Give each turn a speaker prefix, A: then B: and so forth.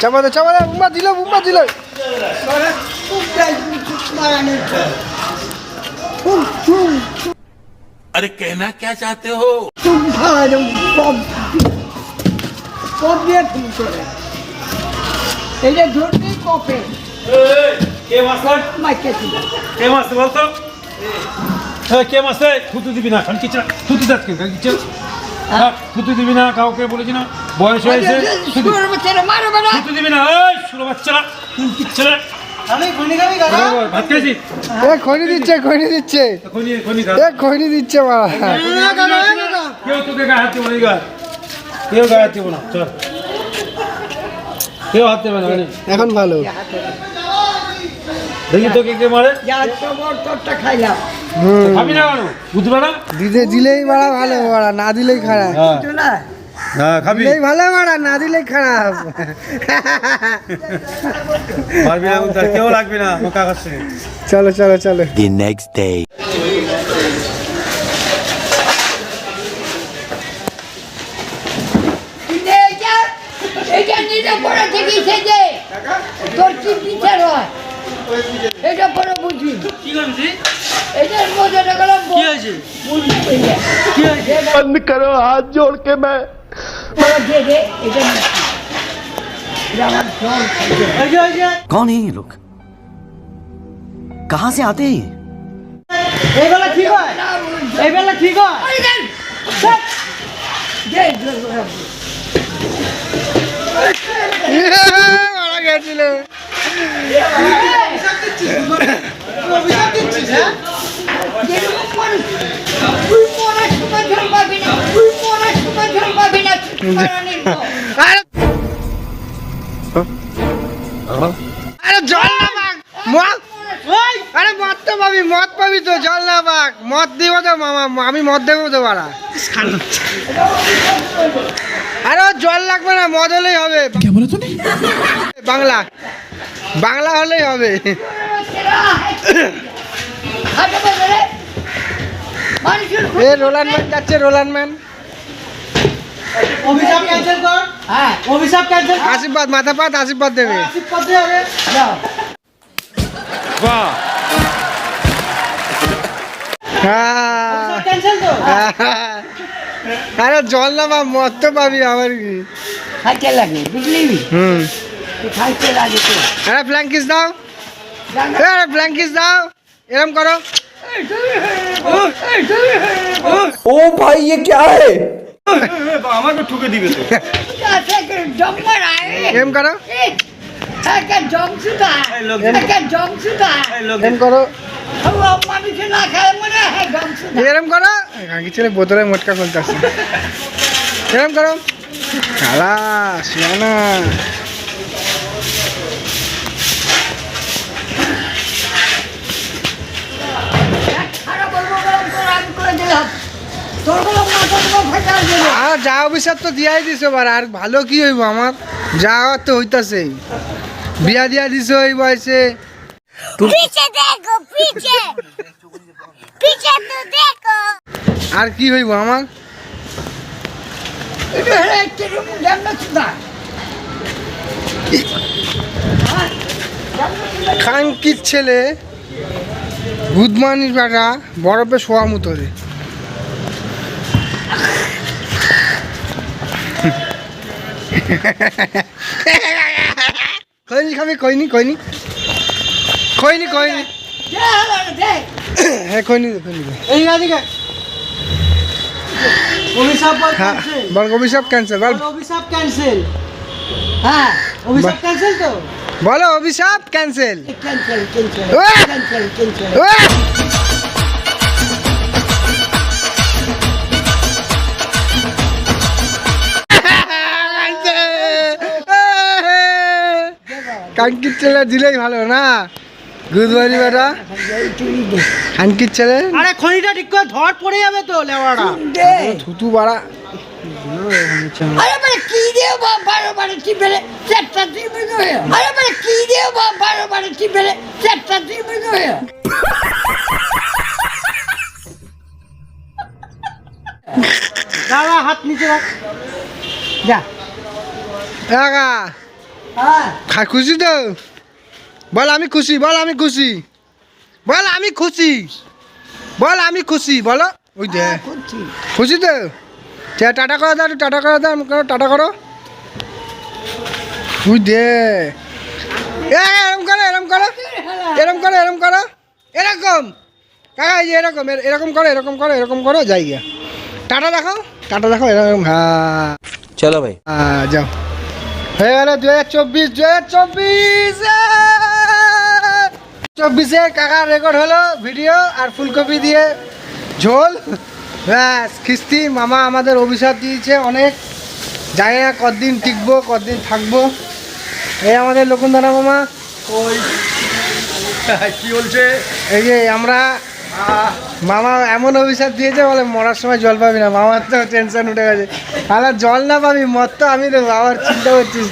A: চাপা দে চাপা দে বুম্বা দিল বুম্বা দিল
B: খুব যাই মারানি খুব খুব
C: अरे कहना क्या चाहते हो
B: খুব ভালো একদম পপ পপ দিয়ে ফিল করে এটা ধরতেই কপে
D: কে মাস্টার
B: মাইকে ছিল
D: কে মাস্টার বলতো হ্যাঁ কে মাস্টার থুতু দিবি না খান কিছু থুতু দাঁত কে কিছু হ্যাঁ থুতু দিবি না কাউকে বলেছি না। বয়স হয়েছে থুতু দিবি না এই ষোলো বাচ্চারা কিচ্ছু না ভাত খেয়েছি?
A: এ খৈনি দিচ্ছে খৈনি দিচ্ছে।
D: খনি খনি খা।
A: এ খৈনি দিচ্ছে বাবা
D: কেউ তোকে গায়ে হাত দেবো না কেউ গায়ে হাত দেবো না চল। কেউ হাত দেবে না মানে।
A: এখন ভালো।
D: দেখি তোকে কে মারে।
B: খাইলাম।
D: খাবি না বুঝবে না?
A: দিতে দিলেই বাড়া ভালো বাড়া না দিলেই খারাপ।
D: হ্যাঁ। হ্যাঁ খাবি।
A: দিলেই ভালো বাড়া না দিলেই খারাপ।
D: পারবি না তার কেউ লাগবে না ও কাগজ
A: চলো চলো চলো।
B: নিজে পড়ে থেকে তোর কি বিচার হয়? এটা পরে বুঝবি।
D: কি করছি
B: এটার মধ্যে গেলাম
D: কি হয়েছে
B: বুঝবি
D: কি হয়েছে
A: বন্ধ করো হাত জোড় কে मैं
B: বড় দিয়ে দে এটা নিচ্ছি এটা আমার জল খাইছে
D: হয়েছে হয়েছে
E: कौन है ये लोग कहाँ से आते हैं ये?
D: এইবেলা ঠিক হয় এইবেলা ঠিক হয়
A: মারা গেছিল আরে জল না মদ। আরে মদ তো পাবি মদ পাবি তো জল না মদ দিব তো মামা আমি মদ দেবো তো বাড়া। আরে জল লাগবে না মদ হলেই হবে। বাংলা। বাংলা হলেই হবে। এ রোলান ম্যান যাচ্ছে রোলান ম্যান
D: অভিশাপ ক্যান্সেল কর।
B: হ্যাঁ
D: অভিশাপ ক্যান্সেল
A: আশীর্বাদ মাথা পাত আশীর্বাদ দেবে
D: করতে হবে
B: যাও।
D: বাহ।
A: হ্যাঁ।
D: ক্যান্সেল তো
A: আরে জল না বা মদ তো পাবি আবার কি?
B: খাইতে লাগে বুঝলি?
A: হুম।
B: খাইতে লাগে তো।
A: আরে ফ্ল্যাঙ্কিস দাও।
B: জানা?
A: এ, আরে ফ্ল্যাঙ্কিস দাও। এরম করো।
D: আমাকে ঠুকে দিবে তো
B: জম্মার আয় আমাকে ঠুকে দিবে
A: তো। করো। এরম করো। কাকি ছেলে বোতলে মোটকা ফেলতে আসছে। এরম করো। খালা শিয়ানা। যা অভিশাপ তো দিয়াই দিছো এবার আর ভালো কি হইব আমার? যা তো হইতাছে বিয়া দিয়া দিছো এই বয়সে। আর কি হইব আমার? খাঙ্কির ছেলে গুদমানির বেটা বরফে শোয়া মতো রে কইনি খাবি কইনি কইনি। কইনি কইনি।
B: দেখ
A: কইনি দে, কইনি দে।
D: এই অভিশাপ ক্যান্সেল
A: বল অভিশাপ ক্যান্সেল বল।
D: অভিশাপ ক্যান্সেল
B: হ্যাঁ
D: অভিশাপ ক্যান্সেল তো?
A: বলো অভিশাপ
B: cancel cancel
A: cancel
B: cancel cancel
A: কানকির ছেলে দিলেই ভালো না? গুদবাড়ি বেটা? কানকির ছেলে?
F: আরে খনিটা ঠিক করে ধর পড়ে যাবে তো লেওয়াটা
A: থুতু বাড়া।
B: আরে মানে কি দিয়ে বাপ বারো বারে টিপেলে চারটা টিপে হয়ে। আরে মানে কি দিয়ে বাপ বারো বারে টিপেলে চারটা টিপে হয়ে।
F: দাঁড়া হাত নিচে রাখ। যা।
A: একা
B: হ্যাঁ।
A: খুশি তো? বল আমি খুশি বল আমি খুশি। বল আমি খুশি। বল আমি খুশি বলো। ওই দে।
B: হ্যাঁ,
A: খুশি। তো? টাটা করো দাও টাটা করো দাও করো টাটা করো। ওই দে। এরম করো এরম করো। এরম করো এরম করো। এরকম। কাকা এই যে এরকম এরকম করো এরকম করো এরকম করো যাই গিয়া। টাটা দেখো টাটা দেখো এরকম হ্যাঁ।
E: চলো ভাই।
A: হ্যাঁ যাও। হয়ে গেল দু হাজার চব্বিশ দু হাজার চব্বিশ চব্বিশে কাকার রেকর্ড হলো ভিডিও আর ফুলকপি দিয়ে ঝোল। ব্যাস খিস্তি মামা আমাদের অভিশাপ দিয়েছে অনেক। জানি না কতদিন টিকবো কতদিন থাকব? এই আমাদের লকুনদানা মামা।
D: ওই কি বলছে?
A: এই যে আমরা মামা এমন অভিশাপ দিয়েছে বলে মরার সময় জল পাবি না মামার তো টেনশন উঠে গেছে তাহলে জল না পাবি মত তো আমি তো বাবার চিন্তা করছিস?